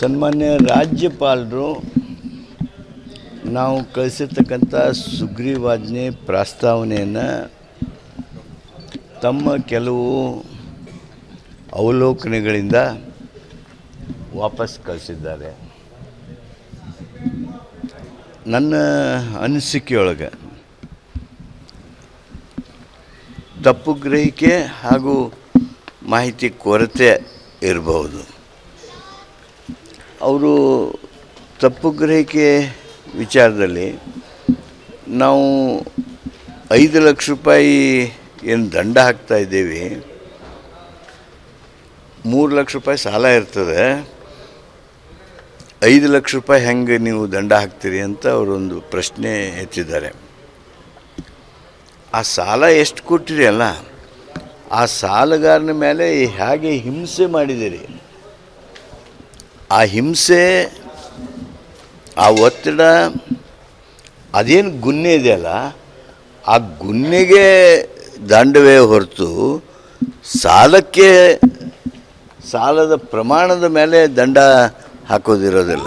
ಸನ್ಮಾನ್ಯ ರಾಜ್ಯಪಾಲರು, ನಾವು ಕಳಿಸಿರ್ತಕ್ಕಂಥ ಸುಗ್ರೀವಾಜ್ಞೆ ಪ್ರಸ್ತಾವನೆಯನ್ನು ತಮ್ಮ ಕೆಲವು ಅವಲೋಕನೆಗಳಿಂದ ವಾಪಸ್ ಕಳಿಸಿದ್ದಾರೆ. ನನ್ನ ಅನಿಸಿಕೆಯೊಳಗೆ ತಪ್ಪು ಗ್ರಹಿಕೆ ಹಾಗೂ ಮಾಹಿತಿ ಕೊರತೆ ಇರಬಹುದು. ಅವರು ತಪ್ಪು ಗ್ರಹಿಕೆ ವಿಚಾರದಲ್ಲಿ ನಾವು ಐದು ಲಕ್ಷ ರೂಪಾಯಿ ಏನು ದಂಡ ಹಾಕ್ತಾ ಇದ್ದೀವಿ, ಮೂರು ಲಕ್ಷ ರೂಪಾಯಿ ಸಾಲ ಇರ್ತದೆ, ಐದು ಲಕ್ಷ ರೂಪಾಯಿ ಹೆಂಗೆ ನೀವು ದಂಡ ಹಾಕ್ತೀರಿ ಅಂತ ಅವರೊಂದು ಪ್ರಶ್ನೆ ಎತ್ತಿದ್ದಾರೆ. ಆ ಸಾಲ ಎಷ್ಟು ಕೊಟ್ಟಿರಿ ಅಲ್ಲ? ಆ ಸಾಲಗಾರನ ಮೇಲೆ ಹೇಗೆ ಹಿಂಸೆ ಮಾಡಿದ್ದೀರಿ? ಆ ಹಿಂಸೆ, ಆ ಒತ್ತಡ, ಅದೇನು ಗುನ್ನೆ ಇದೆಯಲ್ಲ ಆ ಗುನ್ನೆಗೆ ದಂಡವೇ ಹೊರತು ಸಾಲಕ್ಕೆ, ಸಾಲದ ಪ್ರಮಾಣದ ಮೇಲೆ ದಂಡ ಹಾಕೋದಿರೋದಿಲ್ಲ.